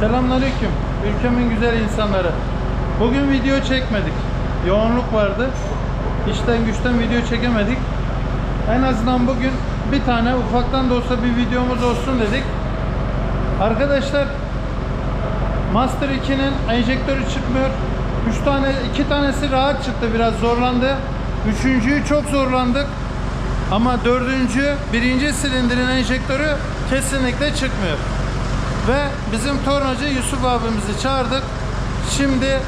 Selamünaleyküm. Ülkemin güzel insanları. Bugün video çekmedik. Yoğunluk vardı. İşten güçten video çekemedik. En azından bugün bir tane ufaktan da olsa bir videomuz olsun dedik. Arkadaşlar Master 2'nin enjektörü çıkmıyor. 3 tane, 2 tanesi rahat çıktı biraz zorlandı. Üçüncüyü çok zorlandık. Ama dördüncü, birinci silindirin enjektörü kesinlikle çıkmıyor. Ve bizim tornacı Yusuf abimizi çağırdık. Şimdi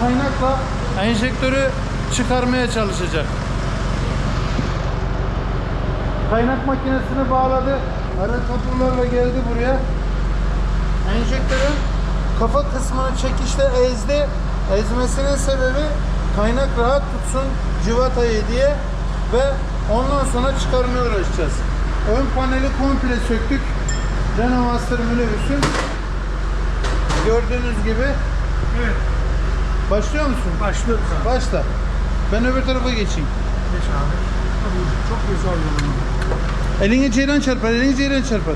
kaynakla enjektörü çıkarmaya çalışacak. Kaynak makinesini bağladı. Ara kapılarla geldi buraya. Enjektörün kafa kısmını çekişte ezdi. Ezmesinin sebebi kaynak rahat tutsun civatayı diye ve ondan sonra çıkarmaya uğraşacağız. Ön paneli komple söktük. Renault Master minibüsün. Gördüğünüz gibi. Evet, Başlıyor musun? başlıyoruz abi. Başla. Ben öbür tarafa geçeyim. Geç abi. Tabii çok güzel oluyor. Elini ceylan çarpar, elini ceylan çarpar.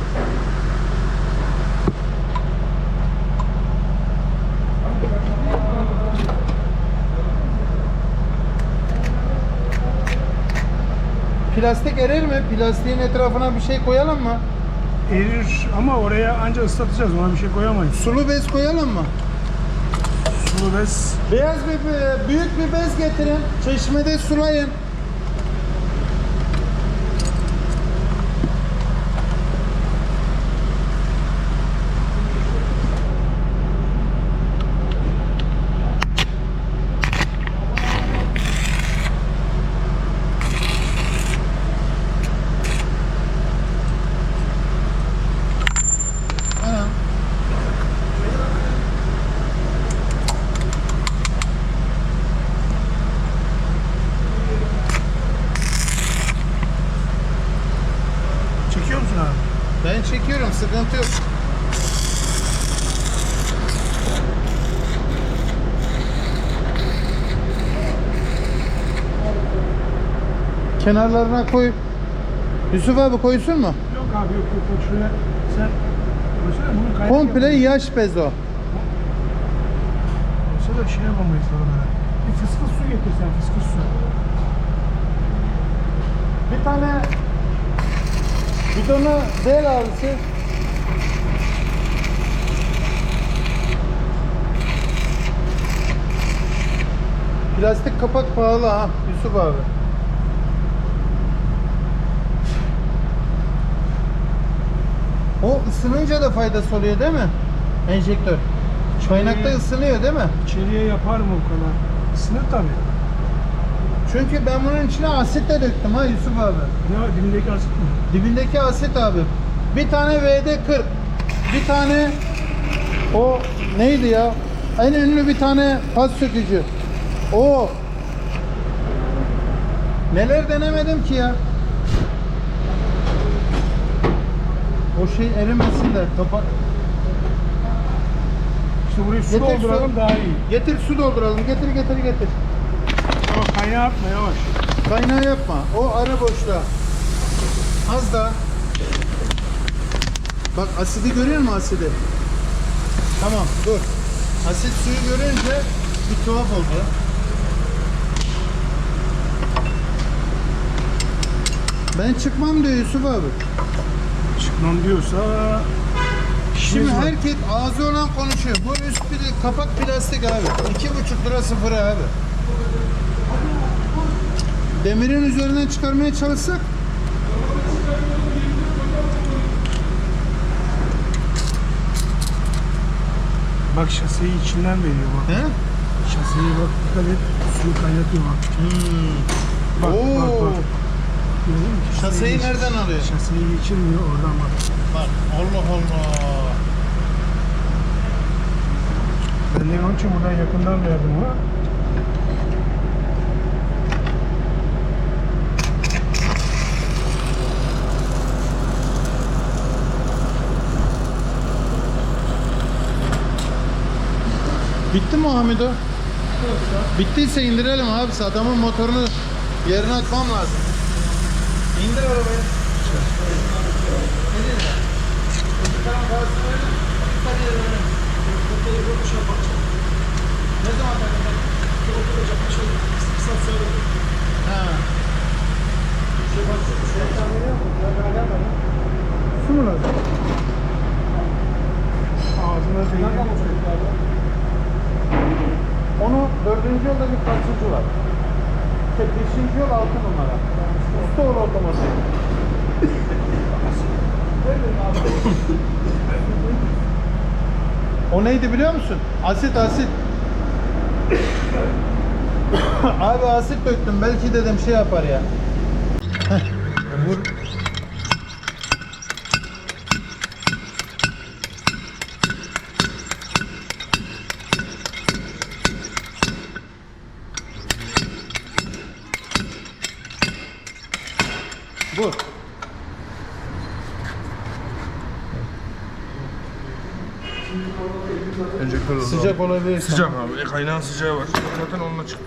Plastik erir mi? Plastiğin etrafına bir şey koyalım mı? Erir ama oraya anca ıslatacağız. Ona bir şey koyamayız. Sulu bez koyalım mı? Sulu bez. Beyaz bir, büyük bir bez getirin. Çeşmede sulayın. Anam. Çekiyor musun abi? Ben çekiyorum, sıkıntı yok. Kenarlarına koy. Yusuf abi koysun mu? Yok abi yok yok. yok. Şuraya sen Mesela bunun kaynak Komple yapalım. yaş bez o. Olsa da şey yapamayız sonra. Bir fıskı su getirsen fıskı su. Bir tane bidonu del abisi. Plastik kapak pahalı ha Yusuf abi. O ısınınca da faydası oluyor değil mi? Enjektör. Kaynakta ısınıyor değil mi? İçeriye yapar mı o kadar? Isınır tabii. Çünkü ben bunun içine asit de döktüm ha Yusuf abi. Ne dibindeki asit mi? Dibindeki asit abi. Bir tane VD40. Bir tane o neydi ya? En ünlü bir tane pas sökücü. O. Neler denemedim ki ya? O şey erimesin de kapat. İşte burayı su Getir su. dolduralım daha iyi. Getir su dolduralım. Getir getir getir. Ama kaynağı atma yavaş. Kaynağı yapma. O ara boşluğa. Az da. Bak asidi görüyor musun asidi? Tamam dur. Asit suyu görünce bir tuhaf oldu. Ben çıkmam diyor Yusuf abi. Çıkmam diyorsa Şimdi var. herkes ağzı olan konuşuyor. Bu üst bir kapak plastik abi. İki buçuk lira sıfır abi. Demirin üzerinden çıkarmaya çalışsak Bak şaseyi içinden veriyor bak. he? Şaseyi bak dikkat et suyu kaynatıyor bak. Hmm. Bak Oo. bak bak. Gördün mü? Geç- nereden alıyor? Şaseyi geçirmiyor oradan bak. Bak Allah Allah. Ben de onun için buradan yakından verdim ona. Bitti mi Hamido? Bittiyse indirelim abi. Adamın motorunu yerine atmam lazım. İndir arabayı. Ne zaman takacak? Oturacak saat sonra da. Ha. Su mu lazım? Ağzına değdi. Onu parçacı var. İşte beşinci yol altı numara. Usta ol otomatik. o neydi biliyor musun? Asit asit. Abi asit döktüm. Belki dedim şey yapar ya. Vur. Vur. Enjektör oldu Sıcak abi. olabilir. Sıcak abi. E, kaynağın sıcağı var. Zaten onunla çık.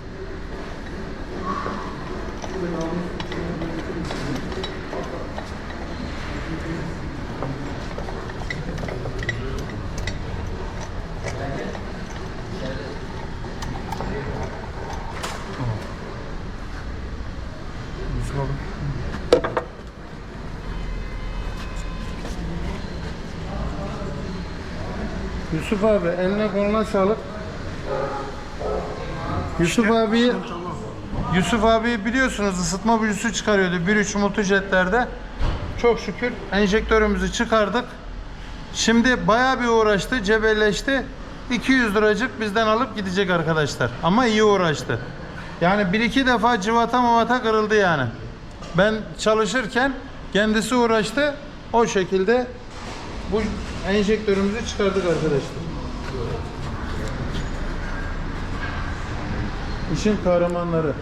Yusuf abi eline koluna sağlık. Yusuf abi Yusuf abi biliyorsunuz ısıtma büyüsü çıkarıyordu 1.3 multijetlerde. Çok şükür enjektörümüzü çıkardık. Şimdi bayağı bir uğraştı, cebelleşti. 200 liracık bizden alıp gidecek arkadaşlar. Ama iyi uğraştı. Yani bir iki defa cıvata mavata kırıldı yani. Ben çalışırken kendisi uğraştı. O şekilde bu enjektörümüzü çıkardık arkadaşlar. İşin kahramanları.